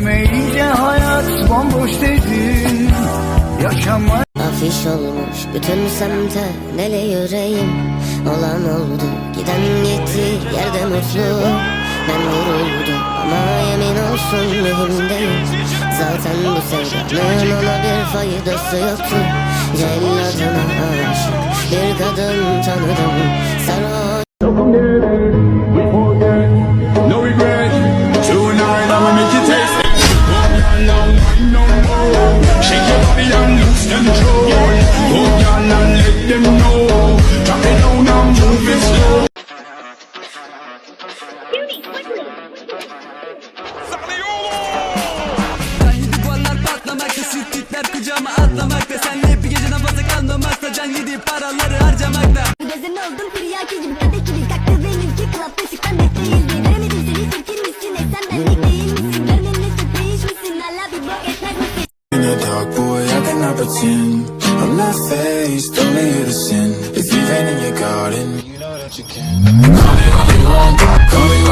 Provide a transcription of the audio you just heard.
Sevmeyince hayat bomboş dedin. Yaşamak Afiş olmuş bütün semte deli yüreğim? Olan oldu giden gitti yerde mutlu. Ben vuruldum ama yemin olsun mühim değil Zaten bu sevdanın ona bir faydası yoktu. Celladına aşık bir kadın tanıdım. Sarhoş No regret. Tonight I'ma make you. Oh, no, more. Shake your body and lose control. Let it down and hep bir geceden fazla kalmamakta Can yediği paraları harcamakta Gezen oldum tiryaki gibi kadeh gibi kalktı benimki Club ışıktan net değildi Göremedim seni çirkin misin E sen benlik değil I pretend I'm not faced, only you to sin. If you've in your garden, you know that you can. Call me all you want, call it